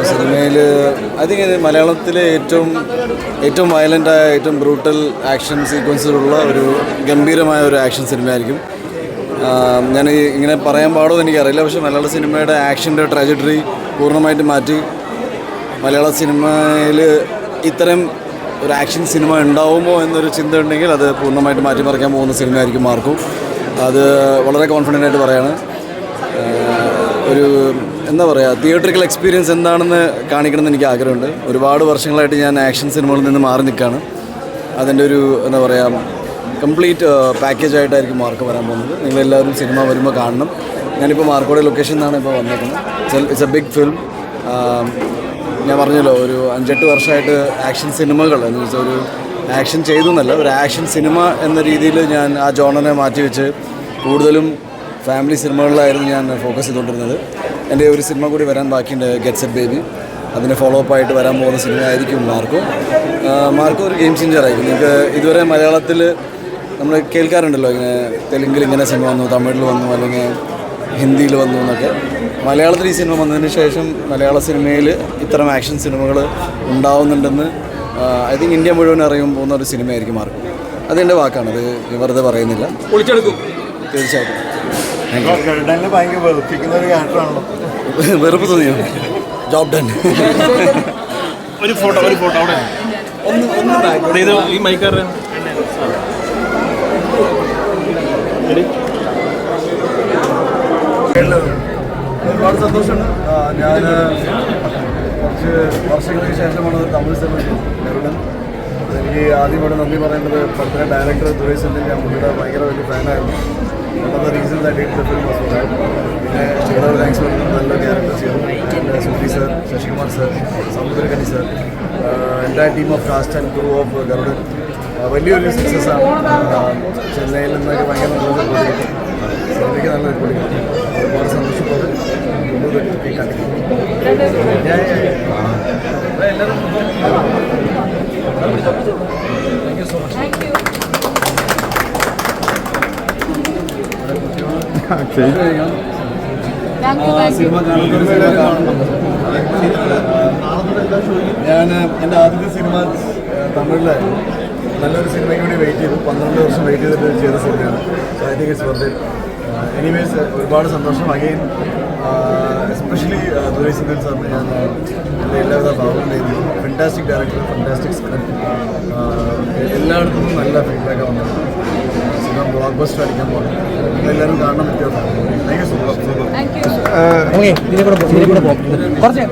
ഇപ്പോൾ സിനിമയിൽ തിങ്ക് മലയാളത്തിലെ ഏറ്റവും ഏറ്റവും വയലന്റായ ഏറ്റവും ബ്രൂട്ടൽ ആക്ഷൻ സീക്വൻസിലുള്ള ഒരു ഗംഭീരമായ ഒരു ആക്ഷൻ സിനിമയായിരിക്കും. ഞാൻ ഇങ്ങനെ പറയാൻ പാടുമോ എനിക്കറിയില്ല. പക്ഷേ മലയാള സിനിമയുടെ ആക്ഷന്റെ ട്രാജഡറി പൂർണമായിട്ട് മാറ്റി. മലയാള സിനിമയിൽ ഇത്തരം ഒരു ആക്ഷൻ സിനിമ ഉണ്ടാവുമോ എന്നൊരു ചിന്ത ഉണ്ടെങ്കിൽ അത് പൂർണമായിട്ട് മാറ്റിമറിക്കാൻ പോകുന്ന സിനിമയായിരിക്കും മാർക്കും. അത് വളരെ കോൺഫിഡന്റ് ആയിട്ട് പറയാണ്. ഒരു എന്താ പറയുക തിയേറ്ററിക്കൽ എക്സ്പീരിയൻസ് എന്താണെന്ന് കാണിക്കണമെന്ന് എനിക്ക് ആഗ്രഹമുണ്ട്. ഒരുപാട് വർഷങ്ങളായിട്ട് ഞാൻ ആക്ഷൻ സിനിമകളിൽ നിന്ന് മാറി നിൽക്കുകയാണ് അതിന്റെ ഒരു എന്താ പറയുക കംപ്ലീറ്റ് പാക്കേജ് ആയിട്ടായിരിക്കും മാർക്ക് വരാൻ പോകുന്നത്. നിങ്ങളെല്ലാവരും സിനിമ വരുമ്പോൾ കാണണം. ഞാനിപ്പോൾ മാർക്കോടെ ലൊക്കേഷൻ നിന്നാണ് ഇപ്പോൾ വന്നിരിക്കുന്നത് ഇറ്റ്സ് എ ബിഗ് ഫിലിം ഞാൻ പറഞ്ഞല്ലോ ഒരു അഞ്ചെട്ട് വർഷമായിട്ട് ആക്ഷൻ സിനിമകൾ എന്ന് വെച്ചാൽ ഒരു ആക്ഷൻ ചെയ്തു എന്നല്ല ഒരു ആക്ഷൻ സിനിമ എന്ന രീതിയിൽ ഞാൻ ആ ജോണനെ മാറ്റി വെച്ച് കൂടുതലും ഫാമിലി സിനിമകളിലായിരുന്നു ഞാൻ ഫോക്കസ് ചെയ്തുകൊണ്ടിരുന്നത്. എന്റെ ഒരു സിനിമ കൂടി വരാൻ ബാക്കിയുണ്ട് ഗെറ്റ്സ് എറ്റ് ബേബി. അതിന് ഫോളോ അപ്പ് ആയിട്ട് വരാൻ പോകുന്ന സിനിമ ആയിരിക്കും മാർക്കോ മാർക്കോ ഒരു ഗെയിം ചേഞ്ചർ ആയിരിക്കും. നിങ്ങൾക്ക് ഇതുവരെ മലയാളത്തിൽ നമ്മൾ കേൾക്കാറുണ്ടല്ലോ ഇങ്ങനെ തെലുങ്കിൽ ഇങ്ങനെ സിനിമ വന്നു തമിഴിൽ വന്നു അല്ലെങ്കിൽ ഹിന്ദിയിൽ വന്നു എന്നൊക്കെ. മലയാളത്തിൽ ഈ സിനിമ വന്നതിന് ശേഷം മലയാള സിനിമയിൽ ഇത്തരം ആക്ഷൻ സിനിമകൾ ഉണ്ടാവുന്നുണ്ടെന്ന് ഐ തിങ്ക് ഇന്ത്യ മുഴുവൻ അറിയാൻ പോകുന്ന ഒരു സിനിമയായിരിക്കും മാർക്കോ. അതെന്റെ വാക്കാണ്. അത് വെറുതെ പറയുന്നില്ല. തീർച്ചയായിട്ടും. ഭയങ്കര വെറുപ്പിക്കുന്ന ഒരു ക്യാരക്ടറാണല്ലോ വെറുപ്പ് തോന്നിയോ? ജോബ് ഡൺ ഒരു ഫോട്ടോ ഒരു ഫോട്ടോ അവിടെ. ഒന്ന് ഒന്ന്. ഇത് ഈ മൈക്കാരുടെ ഒരുപാട് സന്തോഷമുണ്ട്. ഞാൻ കുറച്ച് വർഷങ്ങൾക്ക് ശേഷമാണ് ഒരു തമിഴ് സിനിമ എനിക്ക് ആദ്യമായിട്ട് നന്ദി പറയേണ്ടത് പത്ര ഡയറക്ടർ ദുരേഷ് സെന്തിൽ ഞാൻ പുള്ളിയുടെ ഭയങ്കര വലിയ ഫാനായിരുന്നു വളരെ റീസൺസ് ആയിട്ട് ഇട്ട് ഫിലിം പിന്നെ ഒരുപാട് താങ്ക്സ് നല്ല ക്യാരക്ടർ ചെയ്തു. പിന്നെ Sudhi sir Sasikumar sir Samuthirakani sir എന്റെ team of cast and crew of Garudan വലിയൊരു സക്സസ് ആണ്. ആ, ചെന്നൈയിൽ നിന്നൊക്കെ ഭയങ്കര നല്ല കിട്ടി. സിനിമയ്ക്ക് നല്ലൊരു കിട്ടി. ഒരുപാട് സന്തോഷത്തോടെ മുന്നോട്ട് ഞാൻ എന്റെ ആദ്യത്തെ സിനിമ തമിഴിലായിരുന്നു. നല്ലൊരു സിനിമയ്ക്ക് വേണ്ടി വെയിറ്റ് ചെയ്തു. പന്ത്രണ്ട് വർഷം വെയിറ്റ് ചെയ്തിട്ട് ചെയ്ത സിനിമയാണ്. സോ ഐ എനിവേസ് ഒരുപാട് സന്തോഷം. അഗെയിൻ എസ്പെഷ്യലി ദുരൈ സിന്ധൻ സാറിന് ഞാൻ എന്റെ എല്ലാവിധ ഭാവവും ചെയ്തു. ഫെന്റാസ്റ്റിക് ഡയറക്ടർ ഫെന്റാസ്റ്റിക് സ്ക്രിപ്റ്റ് എല്ലായിടത്തും നല്ല ഫീഡ്ബാക്കാണ് സിനിമ ബ്ലോക്ക് ബസ്റ്റർ അടിക്കാൻ പോകുന്നു എല്ലാവരും കാണണം പറ്റിയ thank you so much okay ഇതിനെ കൂടെ കുറച്ച്